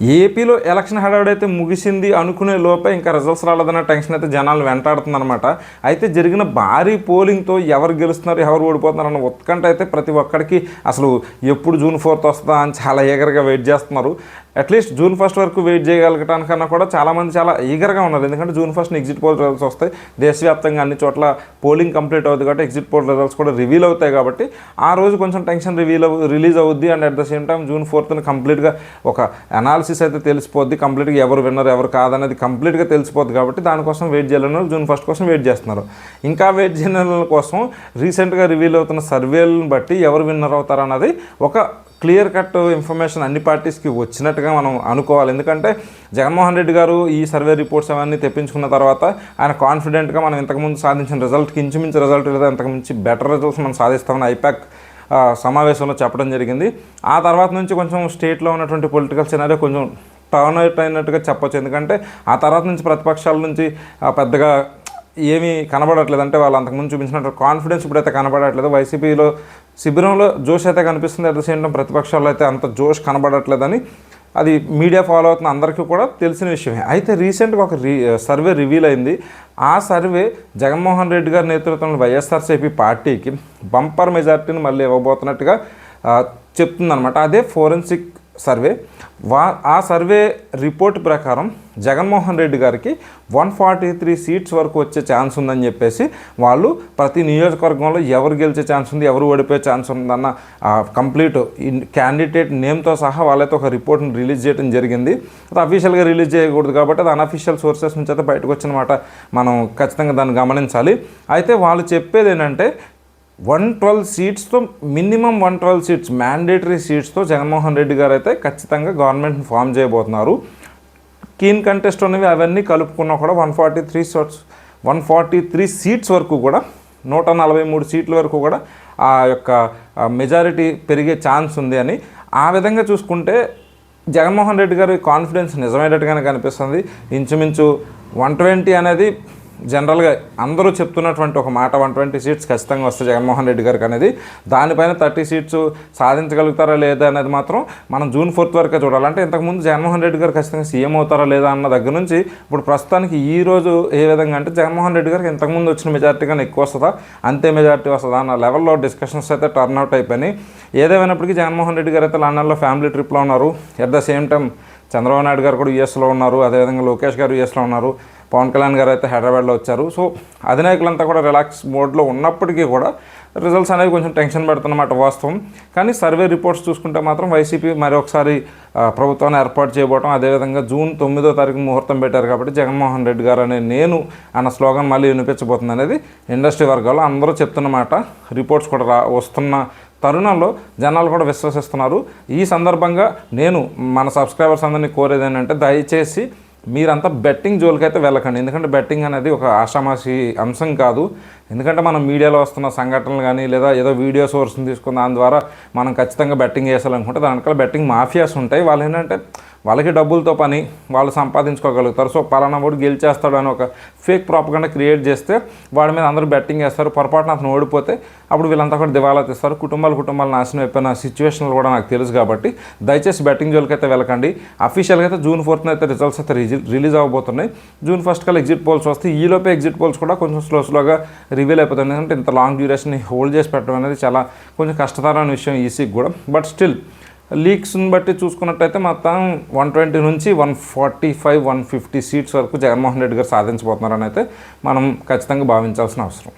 ఏపీలో ఎలక్షన్ హడావిడి అయితే ముగిసింది అనుకునే లోపే ఇంకా రిజల్ట్స్ రాలేదన్న టెన్షన్ అయితే జనాలు వెంటాడుతుందన్నమాట అయితే జరిగిన భారీ పోలింగ్తో ఎవరు గెలుస్తున్నారు ఎవరు ఓడిపోతున్నారు అన్న ఉత్కంఠ అయితే ప్రతి ఒక్కడికి అసలు ఎప్పుడు జూన్ ఫోర్త్ వస్తుందా అని చాలా ఈగర్గా వెయిట్ చేస్తున్నారు. అట్లీస్ట్ జూన్ ఫస్ట్ వరకు వెయిట్ చేయగలగటానికన్నా కూడా చాలామంది చాలా ఈగర్గా ఉన్నారు. ఎందుకంటే June first exit poll results వస్తాయి. దేశవ్యాప్తంగా అన్ని చోట్ల పోలింగ్ కంప్లీట్ అవుతుంది కాబట్టి ఎగ్జిట్ పోల్ రిజల్ట్స్ కూడా రివీల్ అవుతాయి కాబట్టి ఆ రోజు కొంచెం టెన్షన్ రివీల్ అవు రిలీజ్ అవుద్ది. And at the same time June ఫోర్త్న కంప్లీట్గా ఒక అనాలిసిస్ అయితే తెలిసిపోద్ది. కంప్లీట్గా ఎవరు విన్నర్ ఎవరు కాదనేది కంప్లీట్గా తెలిసిపోద్ది కాబట్టి దానికోసం వెయిట్ చేయాలని జూన్ ఫస్ట్ కోసం వెయిట్ చేస్తున్నారు. ఇంకా వెయిట్ చేయడం కోసం రీసెంట్గా రివీల్ అవుతున్న సర్వేలను బట్టి ఎవరు విన్నర్ అవుతారన్నది ఒక క్లియర్ కట్ ఇన్ఫర్మేషన్ అన్ని పార్టీస్కి వచ్చినట్టుగా మనం అనుకోవాలి. ఎందుకంటే జగన్మోహన్ రెడ్డి గారు ఈ సర్వే రిపోర్ట్స్ అవన్నీ తెప్పించుకున్న తర్వాత ఆయన కాన్ఫిడెంట్గా మనం ఇంతకుముందు సాధించిన రిజల్ట్కి ఇంచుమించు రిజల్ట్ లేదా ఇంతకుమించి బెటర్ రిజల్ట్స్ మనం సాధిస్తామని ఐపాక్ సమావేశంలో చెప్పడం జరిగింది. ఆ తర్వాత నుంచి కొంచెం స్టేట్లో ఉన్నటువంటి పొలిటికల్ సినారియో కొంచెం టర్న్ అవుట్ అయినట్టుగా చెప్పొచ్చు. ఎందుకంటే ఆ తర్వాత నుంచి ప్రతిపక్షాల నుంచి పెద్దగా ఏమీ కనబడట్లేదు. అంటే వాళ్ళు అంతకుముందు చూపించినట్టు కాన్ఫిడెన్స్ ఇప్పుడైతే కనబడట్లేదు. వైసీపీలో శిబిరంలో జోష్ అయితే కనిపిస్తుంది. అట్ ద సేమ్ టైం ప్రతిపక్షాల్లో అయితే అంత జోష్ కనబడట్లేదని అది మీడియా ఫాలో అవుతున్న అందరికీ కూడా తెలిసిన విషయమే. అయితే రీసెంట్గా ఒక రీ సర్వే రివీల్ అయింది. ఆ సర్వే జగన్మోహన్ రెడ్డి గారి నేతృత్వంలో వైఎస్ఆర్సీపీ పార్టీకి బంపర్ మెజార్టీని మళ్ళీ ఇవ్వబోతున్నట్టుగా చెప్తుందనమాట చెప్తుందన్నమాట. అదే ఫోరెన్సిక్ సర్వే. వా ఆ సర్వే రిపోర్ట్ ప్రకారం జగన్మోహన్ రెడ్డి గారికి వన్ ఫార్టీ త్రీ సీట్స్ వరకు వచ్చే ఛాన్స్ ఉందని చెప్పేసి వాళ్ళు ప్రతి నియోజకవర్గంలో ఎవరు గెలిచే ఛాన్స్ ఉంది ఎవరు ఓడిపోయే ఛాన్స్ ఉందన్న కంప్లీట్ క్యాండిడేట్ నేమ్తో సహా వాళ్ళైతే ఒక రిపోర్ట్ని రిలీజ్ చేయడం జరిగింది. అది అఫీషియల్గా రిలీజ్ చేయకూడదు కాబట్టి అది అనఫీషియల్ సోర్సెస్ నుంచి అయితే బయటకు వచ్చిన మాట మనం ఖచ్చితంగా దాన్ని గమనించాలి. అయితే వాళ్ళు చెప్పేది ఏంటంటే one twelve సీట్స్తో minimum one twelve seats mandatory సీట్స్తో Jaganmohan Reddy గారు అయితే ఖచ్చితంగా గవర్నమెంట్ని ఫామ్ చేయబోతున్నారు. కీన్ కంటెస్ట్ ఉన్నవి అవన్నీ కలుపుకున్నా కూడా one forty three seats one forty three seats వరకు కూడా నూట నలభై మూడు సీట్ల వరకు కూడా ఆ యొక్క మెజారిటీ పెరిగే ఛాన్స్ ఉంది అని. ఆ విధంగా చూసుకుంటే జగన్మోహన్ రెడ్డి గారి కాన్ఫిడెన్స్ నిజమయ్యేటట్టుగానే కనిపిస్తుంది. ఇంచుమించు వన్ ట్వంటీ అనేది జనరల్గా అందరూ చెప్తున్నటువంటి ఒక మాట వన్ ట్వంటీ సీట్స్ ఖచ్చితంగా వస్తాయి జగన్మోహన్ రెడ్డి గారికి అనేది దానిపైన థర్టీ సీట్స్ సాధించగలుగుతారా లేదా అనేది మాత్రం మనం జూన్ ఫోర్త్ వరకే చూడాలి. అంటే ఇంతకుముందు జగన్మోహన్ రెడ్డి గారు ఖచ్చితంగా సీఎం అవుతారా లేదా అన్న దగ్గర నుంచి ఇప్పుడు ప్రస్తుతానికి ఈ రోజు ఏ విధంగా అంటే జగన్మోహన్ రెడ్డి గారికి ఇంతకుముందు వచ్చిన మెజార్టీ కన్నా ఎక్కువ వస్తుందా? అంతే మెజార్టీ వస్తుందా? అన్న లెవెల్లో డిస్కషన్స్ అయితే టర్న్ అవుట్ అయిపోయినాయి. ఏదేమైనప్పటికీ జగన్మోహన్ రెడ్డి గారు అయితే లండన్లో ఫ్యామిలీ ట్రిప్లో ఉన్నారు. At the same time Chandrababu Naidu garu కూడా యూఎస్లో ఉన్నారు. అదేవిధంగా లోకేష్ గారు యూఎస్లో ఉన్నారు. పవన్ కళ్యాణ్ గారు అయితే హైదరాబాద్లో వచ్చారు. సో అధినాయకులంతా కూడా రిలాక్స్ మోడ్లో ఉన్నప్పటికీ కూడా రిజల్ట్స్ అనేవి కొంచెం టెన్షన్ పెడుతున్నమాట వాస్తవం. కానీ సర్వే రిపోర్ట్స్ చూసుకుంటే మాత్రం వైసీపీ మరొకసారి ప్రభుత్వాన్ని ఏర్పాటు చేయబోవడం అదేవిధంగా జూన్ తొమ్మిదో తారీఖు ముహూర్తం పెట్టారు కాబట్టి జగన్మోహన్ రెడ్డి గారు అనే నేను అన్న స్లోగన్ మళ్ళీ వినిపించబోతుంది అనేది ఇండస్ట్రీ వర్గాల్లో అందరూ చెప్తున్నమాట. రిపోర్ట్స్ కూడా రా వస్తున్న తరుణంలో జనాలు కూడా విశ్వసిస్తున్నారు. ఈ సందర్భంగా నేను మన సబ్స్క్రైబర్స్ అందరినీ కోరేది ఏంటంటే దయచేసి మీరంతా బెట్టింగ్ జోలికైతే వెళ్ళకండి. ఎందుకంటే బెట్టింగ్ అనేది ఒక ఆషామాషి అంశం కాదు. ఎందుకంటే మనం మీడియాలో వస్తున్న సంఘటనలు కానీ లేదా ఏదో వీడియో సోర్స్ని తీసుకున్న దాని ద్వారా మనం ఖచ్చితంగా బెట్టింగ్ చేసాలనుకుంటే దానికల్ బెట్టింగ్ మాఫియాస్ ఉంటాయి. వాళ్ళు ఏంటంటే వాళ్ళకి డబ్బులతో పని వాళ్ళు సంపాదించుకోగలుగుతారు. సో పలానా వాడు గెలిచేస్తాడు అని ఒక ఫేక్ ప్రాపగండా క్రియేట్ చేస్తే వాడి మీద అందరూ బెట్టింగ్ వేస్తారు పొరపాటున అతను ఓడిపోతే అప్పుడు వీళ్ళంతా కూడా దివాలా తీస్తారు. కుటుంబాలు కుటుంబాలు నాశనం అయిపోయిన సిచ్యువేషన్లు కూడా నాకు తెలుసు కాబట్టి దయచేసి బెట్టింగ్ జోలికి అయితే వెళ్ళకండి. అఫీషియల్గా అయితే జూన్ ఫోర్త్న అయితే రిజల్ట్స్ అయితే రిలీజ్ అవబోతున్నాయి జూన్ ఫస్ట్ కల్లా ఎగ్జిట్ పోల్స్ వస్తే ఈలోపే ఎగ్జిట్ పోల్స్ కూడా కొంచెం స్లో స్లోగా రివీల్ అయిపోతుంది ఎందుకంటే ఇంత లాంగ్ డ్యూరేషన్ హోల్డ్ చేసి పెట్టడం అనేది చాలా కొంచెం కష్టతరమైన విషయం ఈసీకి కూడా. బట్ స్టిల్ లీక్స్ని బట్టి చూసుకున్నట్టయితే మొత్తం వన్ ట్వంటీ నుంచి one forty five one fifty seats వరకు జగన్మోహన్ రెడ్డి గారు సాధించబోతున్నారని అయితే మనం ఖచ్చితంగా భావించాల్సిన అవసరం.